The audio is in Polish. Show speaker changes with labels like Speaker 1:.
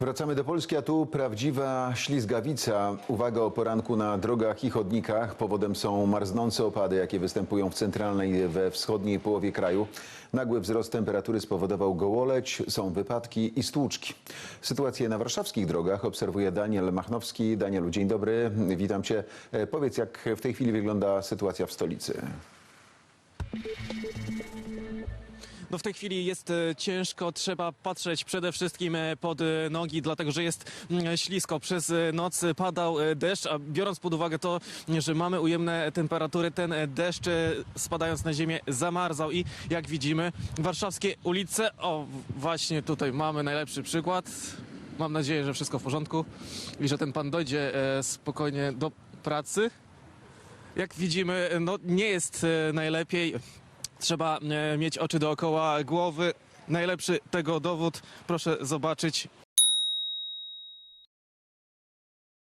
Speaker 1: Wracamy do Polski, a tu prawdziwa ślizgawica. Uwaga o poranku na drogach i chodnikach. Powodem są marznące opady, jakie występują w centralnej i we wschodniej połowie kraju. Nagły wzrost temperatury spowodował gołoleć, są wypadki i stłuczki. Sytuację na warszawskich drogach obserwuje Daniel Machnowski. Danielu, dzień dobry, witam cię. E, Powiedz, jak w tej chwili wygląda sytuacja w stolicy?
Speaker 2: No w tej chwili jest e, ciężko, trzeba patrzeć przede wszystkim e, pod e, nogi, dlatego że jest mm, ślisko. Przez noc padał deszcz, a biorąc pod uwagę to, że mamy ujemne temperatury, ten deszcz spadając na ziemię zamarzał i jak widzimy warszawskie ulice, o właśnie tutaj mamy najlepszy przykład. Mam nadzieję, że wszystko w porządku i że ten pan dojdzie spokojnie do pracy. Jak widzimy, no nie jest najlepiej. Trzeba e, mieć oczy dookoła głowy. Najlepszy tego dowód, proszę zobaczyć,